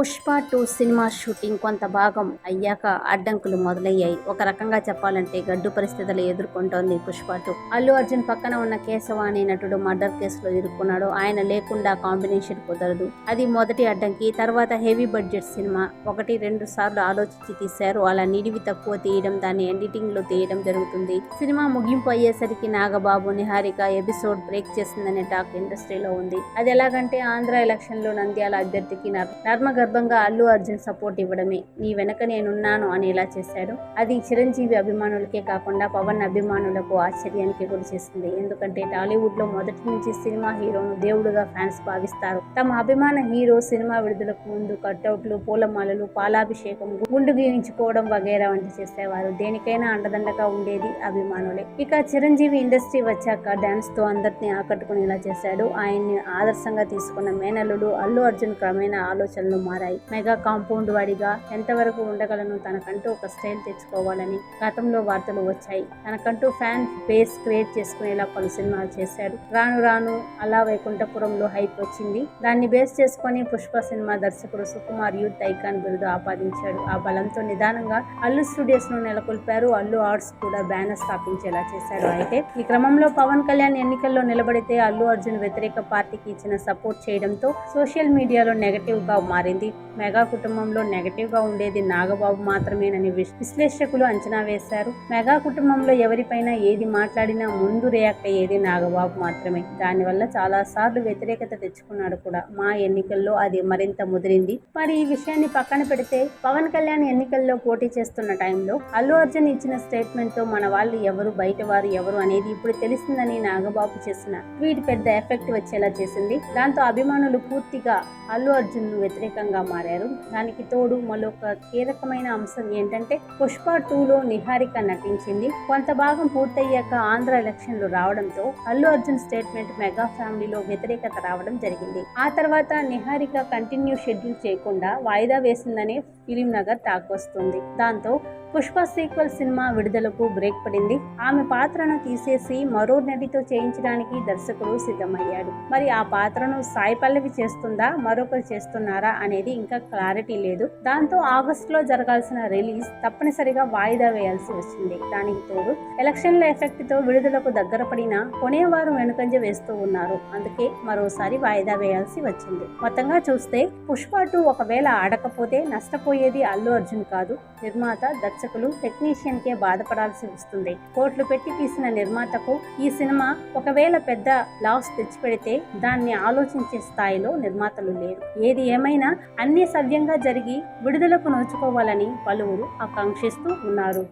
Pushpa two cinema shooting కొంత భాగం అయ్యాక అడ్డంకులు మొదలయ్యాయి. ఒక రకంగా చెప్పాలంటే గడ్డు పరిస్థితులు ఎదుర్కొంటోంది పుష్ప టూ. అల్లు అర్జున్ పక్కన ఉన్న కేశవ అనే నటుడు మర్డర్ కేసులో ఇరుక్కున్నాడు. ఆయన లేకుండా కాంబినేషన్ కుదరదు. అది మొదటి అడ్డంకి తర్వాత హెవీ బడ్జెట్ సినిమా. ఒకటి రెండు సార్లు ఆలోచించి తీశారు. అలా నిడివి తక్కువ తీయడం దాన్ని ఎడిటింగ్లో తీయడం జరుగుతుంది. సినిమా ముగింపు అయ్యేసరికి నాగబాబు నిహారిక ఎపిసోడ్ బ్రేక్ చేసిందనే టాక్ ఇండస్ట్రీలో ఉంది. అది ఎలాగంటే ఆంధ్ర ఎలక్షన్లో నంద్యాల అభ్యర్థికి నర్మగర్ సందర్భంగా అల్లు అర్జున్ సపోర్ట్ ఇవ్వడమే. నీ వెనక నేనున్నాను అనేలా చేశాడు? అది చిరంజీవి అభిమానులకే కాకుండా పవన్ అభిమానులకు ఆశ్చర్యానికి గురి చేసింది ఎందుకంటే టాలీవుడ్లో మొదటి నుంచి సినిమా హీరోను దేవుడుగా ఫ్యాన్స్ భావిస్తారు. తమ అభిమాన హీరో సినిమా విడుదలకు ముందు కట్అవుట్లు పూలమాలలు పాలాభిషేకం గుండు గీయించుకోవడం వగైరా వంటి చేసేవారు. దేనికైనా అండదండగా ఉండేది అభిమానులే. ఇక చిరంజీవి ఇండస్ట్రీ వచ్చాక డాన్స్తో అందరినీ ఆకట్టుకునేలా చేశాడు. ఆయన్ని ఆదర్శంగా తీసుకున్న మేనల్లుడు అల్లు అర్జున్ క్రమేణా ఆలోచనలు మారాయి. మెగా కాంపౌండ్ వాడిగా ఎంతవరకు ఉండగలను తనకంటూ ఒక స్టైల్ తెచ్చుకోవాలని గతంలో వార్తలు వచ్చాయి. తనకంటూ ఫ్యాన్ బేస్ క్రియేట్ చేసుకునేలా పలు సినిమాలు చేశాడు. రాను రాను అలా వైకుంఠపురంలో హైప్ వచ్చింది. దాన్ని బేస్ చేసుకొని పుష్ప సినిమా దర్శకుడు సుకుమార్ యూత్ ఐకాన్ బిరుదు ఆపాదించాడు. ఆ బలంతో నిదానంగా అల్లు స్టూడియోస్ను నెలకొల్పారు. అల్లు ఆర్ట్స్ కూడా బ్యానర్ స్థాపించేలా చేశాడు. అయితే ఈ క్రమంలో పవన్ కళ్యాణ్ ఎన్నికల్లో నిలబడితే అల్లు అర్జున్ వ్యతిరేక పార్టీకి ఇచ్చిన సపోర్ట్ చేయడంతో సోషల్ మీడియాలో నెగటివ్గా మారింది. మెగా కుటుంబంలో నెగటివ్గా ఉండేది నాగబాబు మాత్రమేనని విశ్లేషకులు అంచనా వేశారు. మెగా కుటుంబంలో ఎవరిపైన ఏది మాట్లాడినా ముందు రియాక్ట్ అయ్యేది నాగబాబు మాత్రమే. దానివల్ల చాలా సార్లు వ్యతిరేకత తెచ్చుకున్నాడు కూడా. మా ఎన్నికల్లో అది మరింత ముదిరింది. మరి ఈ విషయాన్ని పక్కన పెడితే పవన్ కళ్యాణ్ ఎన్నికల్లో పోటీ చేస్తున్న టైంలో అల్లు అర్జున్ ఇచ్చిన స్టేట్మెంట్తో మన వాళ్ళు ఎవరు బయట వారు ఎవరు అనేది ఇప్పుడు తెలిసిందని నాగబాబు చేసిన ట్వీట్ పెద్ద ఎఫెక్ట్ వచ్చేలా చేసింది. దాంతో అభిమానులు పూర్తిగా అల్లు అర్జున్ వ్యతిరేకంగా కీలకంగా మారారు. దానికి తోడు మరొక కీలకమైన అంశం ఏంటంటే పుష్ప టూలో నిహారిక నటించింది. కొంత భాగం పూర్తయ్యాక ఆంధ్ర ఎలక్షన్లు రావడంతో అల్లు అర్జున్ స్టేట్మెంట్ మెగా ఫ్యామిలీలో వ్యతిరేకత రావడం జరిగింది. ఆ తర్వాత నిహారిక కంటిన్యూ షెడ్యూల్ చేయకుండా వాయిదా వేసిందనే ఫిలిం నగర్ వస్తుంది. దాంతో పుష్ప సీక్వెల్ సినిమా విడుదలకు బ్రేక్ పడింది. ఆమె పాత్రను తీసేసి మరో నటితో చేయించడానికి దర్శకుడు సిద్ధమయ్యాడు. మరి ఆ పాత్రను సాయి పల్లవి చేస్తుందా? మరొకరు చేస్తున్నారా? అనేది ఇంకా క్లారిటీ లేదు. దాంతో ఆగస్టులో జరగాల్సిన రిలీజ్ తప్పనిసరిగా వాయిదా వేయాల్సి వచ్చింది. దానికి తోడు ఎలక్షన్ల ఎఫెక్ట్తో విడుదలకు దగ్గర పడిన కొనేవారు వెనుకంజ వేస్తూ ఉన్నారు. అందుకే మరోసారి వాయిదా వేయాల్సి వచ్చింది. మొత్తంగా చూస్తే పుష్ప టూ ఒకవేళ ఆడకపోతే నష్టపోయేది అల్లు అర్జున్ కాదు. నిర్మాత దర్శకులు టెక్నీషియన్ కే బాధపడాల్సి వస్తుంది. కోట్లు పెట్టి తీసిన నిర్మాతకు ఈ సినిమా ఒకవేళ పెద్ద లాస్ తెచ్చిపెడితే దాన్ని ఆలోచించే స్థాయిలో నిర్మాతలు లేరు. ఏది ఏమైనా అన్ని సవ్యంగా జరిగి విడుదలకు నోచుకోవాలని పలువురు ఆకాంక్షిస్తూ ఉన్నారు.